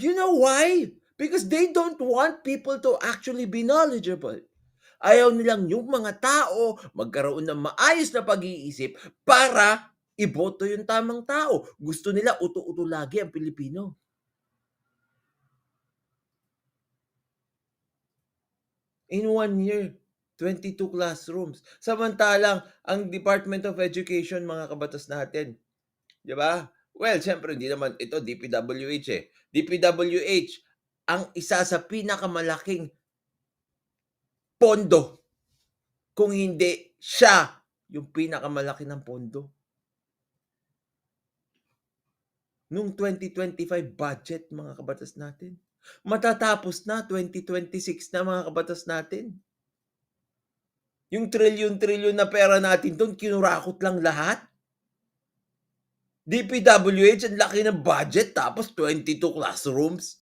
You know why? Because they don't want people to actually be knowledgeable. Ayaw nilang yung mga tao magkaroon ng maayos na pag-iisip para iboto yung tamang tao. Gusto nila uto-uto lagi ang Pilipino. In one year, 22 classrooms. Samantalang ang Department of Education, mga kabatas natin, 'di ba? Well, siyempre hindi naman ito DPWH eh. DPWH ang isa sa pinakamalaking pondo. Kung hindi siya yung pinakamalaki ng pondo. Nung 2025 budget mga kabatas natin. Matatapos na 2026 na mga kabatas natin. Yung trilyon-trilyon na pera natin doon kinurakot lang lahat. DPWH ang laki ng budget tapos 22 classrooms.